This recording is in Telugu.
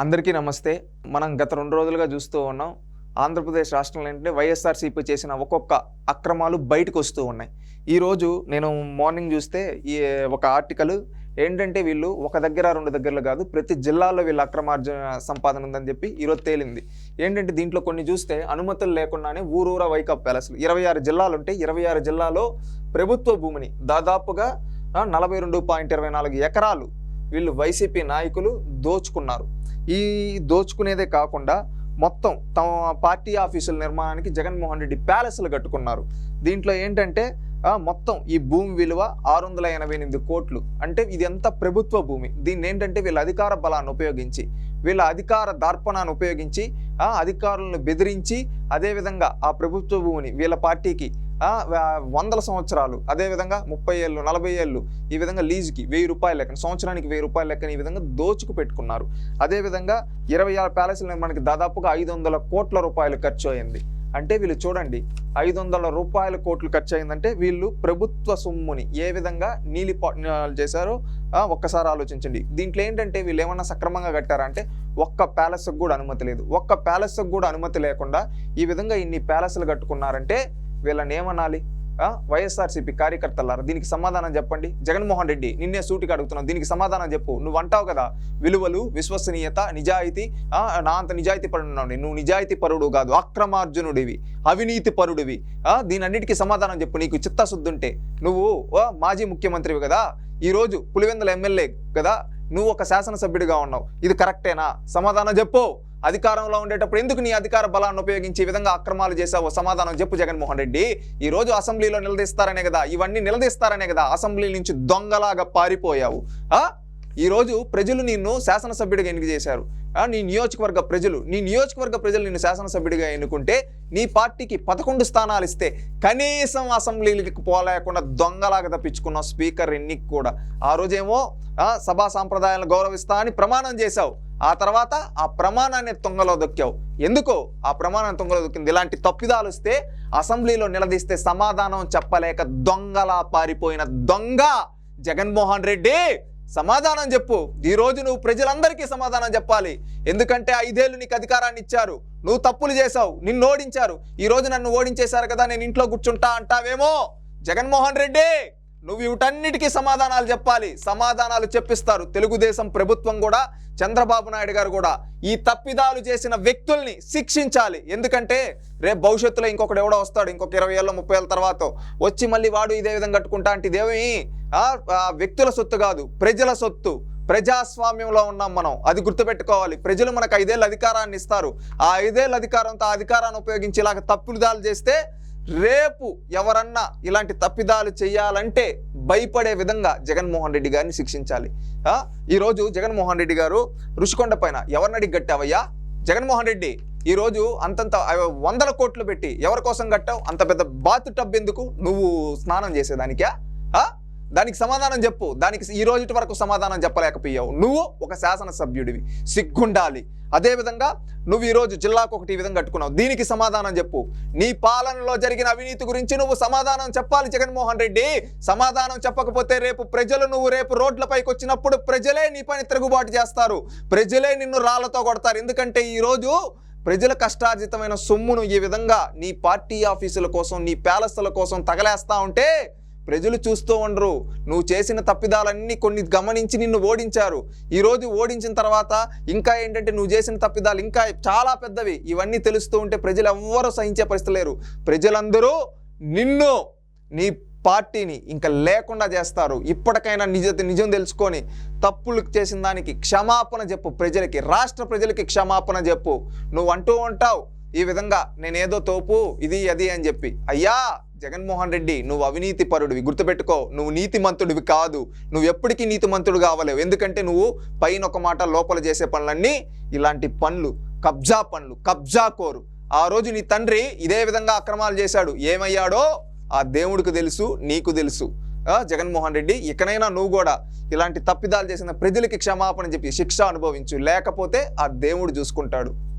అందరికీ నమస్తే. మనం గత రెండు రోజులుగా చూస్తూ ఉన్నాం ఆంధ్రప్రదేశ్ రాష్ట్రంలో ఏంటంటే వైఎస్ఆర్సీపీ చేసిన ఒక్కొక్క అక్రమాలు బయటకు వస్తూ ఉన్నాయి. ఈరోజు నేను మార్నింగ్ చూస్తే ఈ ఒక ఆర్టికల్ ఏంటంటే వీళ్ళు ఒక దగ్గర రెండు దగ్గరలో కాదు ప్రతి జిల్లాలో వీళ్ళ అక్రమార్జన సంపాదన ఉందని చెప్పి ఈరోజు తేలింది. ఏంటంటే దీంట్లో కొన్ని చూస్తే అనుమతులు లేకుండానే ఊరూరా వైకప్ ప్యాలెస్లు. ఇరవై ఆరు జిల్లాలు ఉంటే ఇరవై ఆరు జిల్లాలో ప్రభుత్వ భూమిని దాదాపుగా నలభై రెండు పాయింట్ ఇరవై నాలుగు ఎకరాలు వీళ్ళు వైసీపీ నాయకులు దోచుకున్నారు. ఈ దోచుకునేదే కాకుండా మొత్తం తమ పార్టీ ఆఫీసుల నిర్మాణానికి జగన్మోహన్ రెడ్డి ప్యాలెస్లు కట్టుకున్నారు. దీంట్లో ఏంటంటే మొత్తం ఈ భూమి విలువ ఆరు వందల ఎనభై ఎనిమిది కోట్లు. అంటే ఇది ప్రభుత్వ భూమి? దీన్ని ఏంటంటే వీళ్ళ అధికార బలాన్ని ఉపయోగించి వీళ్ళ అధికార దర్పణాన్ని ఉపయోగించి అధికారులను బెదిరించి అదేవిధంగా ఆ ప్రభుత్వ భూమిని వీళ్ళ పార్టీకి వందల సంవత్సరాలు. అదేవిధంగా ముప్పై ఏళ్ళు నలభై ఏళ్ళు ఈ విధంగా లీజుకి వెయ్యి రూపాయల లెక్కన సంవత్సరానికి వెయ్యి రూపాయల లెక్కన ఈ విధంగా దోచుకు పెట్టుకున్నారు. అదేవిధంగా ఇరవై ఆరు ప్యాలెస్ల నిర్మాణానికి దాదాపుగా ఐదు వందల కోట్ల రూపాయలు ఖర్చు అయింది. అంటే వీళ్ళు చూడండి ఐదు వందల రూపాయల కోట్లు ఖర్చు అయిందంటే వీళ్ళు ప్రభుత్వ సొమ్ముని ఏ విధంగా నీలి చేశారో ఒక్కసారి ఆలోచించండి. దీంట్లో ఏంటంటే వీళ్ళు ఏమన్నా సక్రమంగా కట్టారా అంటే ఒక్క ప్యాలెస్కి కూడా అనుమతి లేదు. ఒక్క ప్యాలెస్కి కూడా అనుమతి లేకుండా ఈ విధంగా ఇన్ని ప్యాలెస్లు కట్టుకున్నారంటే వీళ్ళని ఏమనాలి? వైఎస్ఆర్సీపీ కార్యకర్తలారా దీనికి సమాధానం చెప్పండి. జగన్మోహన్ రెడ్డి నిన్నే సూటికి అడుగుతున్నావు దీనికి సమాధానం చెప్పు. నువ్వు అంటావు కదా విలువలు విశ్వసనీయత నిజాయితీ నా అంత నిజాయితీ పరుడు నువ్వు నిజాయితీ పరుడు కాదు అక్రమార్జునుడివి అవినీతి పరుడివి. దీనన్నిటికీ దీని సమాధానం చెప్పు నీకు చిత్తశుద్ధి ఉంటే నువ్వు మాజీ ముఖ్యమంత్రివి కదా ఈరోజు పులివెందుల ఎమ్మెల్యే కదా నువ్వు ఒక శాసనసభ్యుడిగా ఉన్నావు. ఇది కరెక్టేనా? సమాధానం చెప్పు. అధికారంలో ఉండేటప్పుడు ఎందుకు నీ అధికార బలాన్ని ఉపయోగించి ఈ విధంగా అక్రమాలు చేశావో సమాధానం చెప్పు జగన్మోహన్ రెడ్డి. ఈ రోజు అసెంబ్లీలో నిలదీస్తారనే కదా ఇవన్నీ నిలదీస్తారనే కదా అసెంబ్లీ నుంచి దొంగలాగా పారిపోయావు. ఈ రోజు ప్రజలు నిన్ను శాసనసభ్యుడిగా ఎన్నిక చేశారు. నీ నియోజకవర్గ ప్రజలు నీ నియోజకవర్గ ప్రజలు నిన్ను శాసనసభ్యుడిగా ఎన్నుకుంటే నీ పార్టీకి పదకొండు స్థానాలు ఇస్తే కనీసం అసెంబ్లీలకు పోలేకుండా దొంగలాగా తప్పించుకున్న స్పీకర్ ఎన్నిక కూడా. ఆ రోజేమో సభా సాంప్రదాయాలను గౌరవిస్తా అని ప్రమాణం చేశావు. ఆ తర్వాత ఆ ప్రమాణాన్ని తొంగలో దొక్కావు. ఎందుకో? ఆ ప్రమాణం తొంగలో దొక్కింది. ఇలాంటి తప్పిదాలు వస్తే అసెంబ్లీలో నిలదీస్తే సమాధానం చెప్పలేక దొంగలా పారిపోయిన దొంగ జగన్మోహన్ రెడ్డి. సమాధానం చెప్పు. ఈ రోజు నువ్వు ప్రజలందరికీ సమాధానం చెప్పాలి. ఎందుకంటే ఐదేళ్ళు నీకు అధికారాన్ని ఇచ్చారు. నువ్వు తప్పులు చేశావు. నిన్ను ఓడించారు. ఈరోజు నన్ను ఓడించేశారు కదా నేను ఇంట్లో కూర్చుంటా అంటావేమో? జగన్మోహన్ రెడ్డి. నువ్వు వీటన్నిటికీ సమాధానాలు చెప్పాలి. సమాధానాలు చెప్పిస్తారు. తెలుగుదేశం ప్రభుత్వం కూడా చంద్రబాబు నాయుడు గారు కూడా ఈ తప్పిదాలు చేసిన వ్యక్తుల్ని శిక్షించాలి. ఎందుకంటే రేపు భవిష్యత్తులో ఇంకొకటి ఎవడో వస్తాడు. ఇంకొక ఇరవై ఏళ్ళ ముప్పై ఏళ్ళ తర్వాత వచ్చి మళ్ళీ వాడు ఇదే విధంగా కట్టుకుంటా అంటే ఇదేమి? వ్యక్తుల సొత్తు కాదు. ప్రజల సొత్తు. ప్రజాస్వామ్యంలో ఉన్నాం మనం. అది గుర్తుపెట్టుకోవాలి. ప్రజలు మనకు ఐదేళ్ళ అధికారాన్ని ఇస్తారు. ఆ ఐదేళ్ళ అధికారంతో ఆ అధికారాన్ని ఉపయోగించి ఇలాగ తప్పుదాలు చేస్తే రేపు ఎవరన్నా ఇలాంటి తప్పిదాలు చేయాలంటే భయపడే విధంగా జగన్మోహన్ రెడ్డి గారిని శిక్షించాలి. ఈరోజు జగన్మోహన్ రెడ్డి గారు రుషికొండ పైన ఎవరిని అడిగి కట్టావయ్యా? జగన్మోహన్ రెడ్డి ఈరోజు అంతంత వందల కోట్లు పెట్టి ఎవరి కోసం కట్టావు? అంత పెద్ద బాతు టబ్ ఎందుకు? నువ్వు స్నానం చేసేదానికా? దానికి సమాధానం చెప్పు. దానికి ఈ రోజు వరకు సమాధానం చెప్పలేకపోయావు. నువ్వు ఒక శాసనసభ్యుడివి. సిగ్గుండాలి. అదేవిధంగా నువ్వు ఈరోజు జిల్లాకు ఒకటి ఈ విధంగా కట్టుకున్నావు. దీనికి సమాధానం చెప్పు. నీ పాలనలో జరిగిన అవినీతి గురించి నువ్వు సమాధానం చెప్పాలి జగన్మోహన్ రెడ్డి. సమాధానం చెప్పకపోతే రేపు ప్రజలు నువ్వు రేపు రోడ్లపైకి వచ్చినప్పుడు ప్రజలే నీ పని తిరుగుబాటు చేస్తారు. ప్రజలే నిన్ను రాళ్ళతో కొడతారు. ఎందుకంటే ఈరోజు ప్రజల కష్టార్జితమైన సొమ్మును ఈ విధంగా నీ పార్టీ ఆఫీసుల కోసం నీ ప్యాలెస్ల కోసం తగలేస్తా ఉంటే ప్రజలు చూస్తూ ఉండరు. నువ్వు చేసిన తప్పిదాలన్నీ కొన్ని గమనించి నిన్ను ఓడించారు. ఈరోజు ఓడించిన తర్వాత ఇంకా ఏంటంటే నువ్వు చేసిన తప్పిదాలు ఇంకా చాలా పెద్దవి. ఇవన్నీ తెలుస్తూ ఉంటే ప్రజలు ఎవ్వరూ సహించే పరిస్థితి లేరు. ప్రజలందరూ నిన్ను నీ పార్టీని ఇంకా లేకుండా చేస్తారు. ఇప్పటికైనా నిజ నిజం తెలుసుకొని తప్పులు చేసిన దానికి క్షమాపణ చెప్పు. ప్రజలకి రాష్ట్ర ప్రజలకి క్షమాపణ చెప్పు. నువ్వు అంటూ ఉంటావు ఈ విధంగా నేనేదో తోపు ఇది అది అని చెప్పి. అయ్యా జగన్మోహన్ రెడ్డి నువ్వు అవినీతి పరుడివి. గుర్తుపెట్టుకో నువ్వు నీతిమంతుడివి కాదు. నువ్వు ఎప్పటికీ నీతిమంతుడు కావలేవు. ఎందుకంటే నువ్వు పైన ఒక మాట లోపల చేసే పనులన్నీ ఇలాంటి పనులు. కబ్జా పనులు కబ్జా కోరు. ఆ రోజు నీ తండ్రి ఇదే విధంగా అక్రమాలు చేశాడు. ఏమయ్యాడో ఆ దేవుడికి తెలుసు నీకు తెలుసు. జగన్మోహన్ రెడ్డి ఇకనైనా నువ్వు కూడా ఇలాంటి తప్పిదాలు చేసిన ప్రజలకి క్షమాపణ చెప్పి శిక్ష అనుభవించు. లేకపోతే ఆ దేవుడు చూసుకుంటాడు.